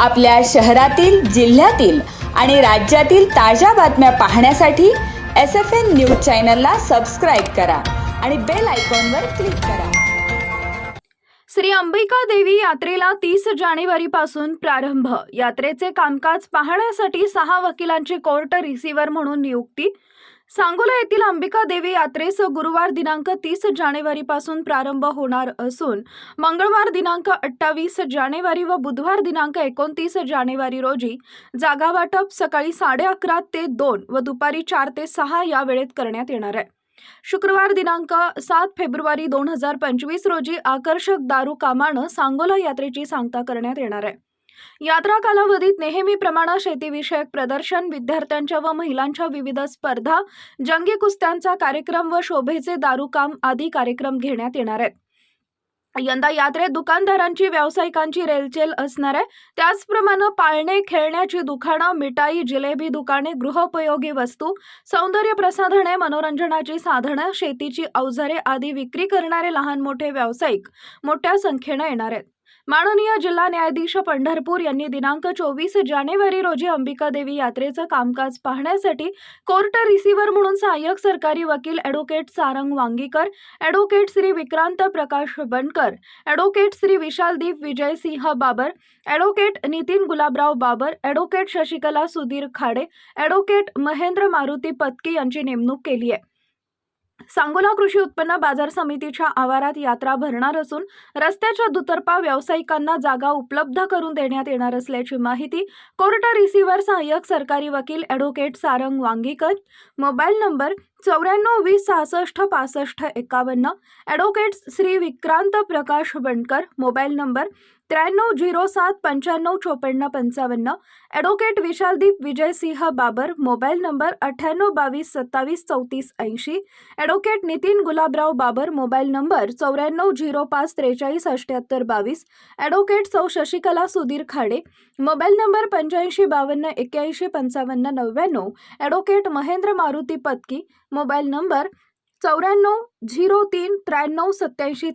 आपल्या शहरातील जिल्ह्यातील आणि राज्यातील ताज्या बातम्या पाहण्यासाठी एस एफ एन न्यूज चॅनलला सबस्क्राईब करा आणि बेल आयकॉनवर क्लिक करा. श्री अंबिका देवी यात्रेला तीस जानेवारीपासून प्रारंभ. यात्रेचे कामकाज पाहण्यासाठी सहा वकिलांची कोर्ट रिसिव्हर म्हणून नियुक्ती. सांगोला येथील अंबिका देवी यात्रेस गुरुवार दिनांक तीस जानेवारीपासून प्रारंभ होणार असून मंगळवार दिनांक अठ्ठावीस जानेवारी व बुधवार दिनांक एकोणतीस जानेवारी रोजी जागा वाटप सकाळी साडे अकरा ते दोन व दुपारी चार ते सहा या वेळेत करण्यात येणार आहे. शुक्रवार दिनांक सात फेब्रुवारी दोन हजार पंचवीस रोजी आकर्षक दारू कामानं सांगोला यात्रेची सांगता करण्यात येणार आहे. यात्रा कालावधीत नेहमीप्रमाणे शेतीविषयक प्रदर्शन विद्यार्थ्यांच्या व महिलांच्या विविध स्पर्धा जंगी कुस्त्यांचा कार्यक्रम व शोभेचे दारूकाम आदी कार्यक्रम घेण्यात येणार आहेत. यंदा यात्रेत दुकानदारांची व्यावसायिकांची रेलचेल असणार आहे. त्याचप्रमाणे पाळणे खेळण्याची दुकानं मिठाई जिलेबी दुकाने गृहोपयोगी वस्तू सौंदर्य प्रसाधने मनोरंजनाची साधनं शेतीची अवजारे आदी विक्री करणारे लहान मोठे व्यावसायिक मोठ्या संख्येनं येणार आहेत. माननीय जिल्हा न्यायाधीश पंढरपूर यांनी दिनांक चोवीस जानेवारी रोजी अंबिका देवी यात्रेचं कामकाज पाहण्यासाठी कोर्ट रिसिव्हर म्हणून सहाय्यक सरकारी वकील advocate Sarang Wangikar advocate Shri Vikrant Prakash Bankar advocate Shri Vishaldeep Vijaysinh Babar advocate Nitin Gulabrao Babar advocate Shashikala Sudhir Khade advocate Mahendra Maruti Patki यांची नेमणूक केली आहे. सांगोला कृषी उत्पन्न बाजार समितीच्या आवारात यात्रा भरणार असून रस्त्याच्या दुतर्फा व्यावसायिकांना जागा उपलब्ध करून देण्यात येणार असल्याची माहिती कोर्ट रिसिव्हर सहाय्यक सरकारी वकील advocate Sarang Wangikar. Mobile number चौऱ्याण्णव वीस सहासष्ट पासष्ट एकावन्न. Advocate Shri Vikrant Prakash Bankar mobile number त्र्याण्णव झिरो सात पंच्याण्णव चोपन्न पंचावन्न. Advocate Vishaldeep Vijaysinh Babar mobile number अठ्ठ्याण्णव बावीस सत्तावीस चौतीस ऐंशी. Advocate Nitin Gulabrao Babar mobile number चौऱ्याण्णव झिरो पाच त्रेचाळीस अठ्ठ्याहत्तर बावीस. Advocate Sau Shashikala Sudhir Khade mobile number पंच्याऐंशी बावन्न एक्क्याऐंशी पंचावन्न नव्याण्णव. Advocate Mahendra Maruti Patki mobile number चौऱ्याण्णव झिरो तीन त्र्याण्णव सत्याऐंशी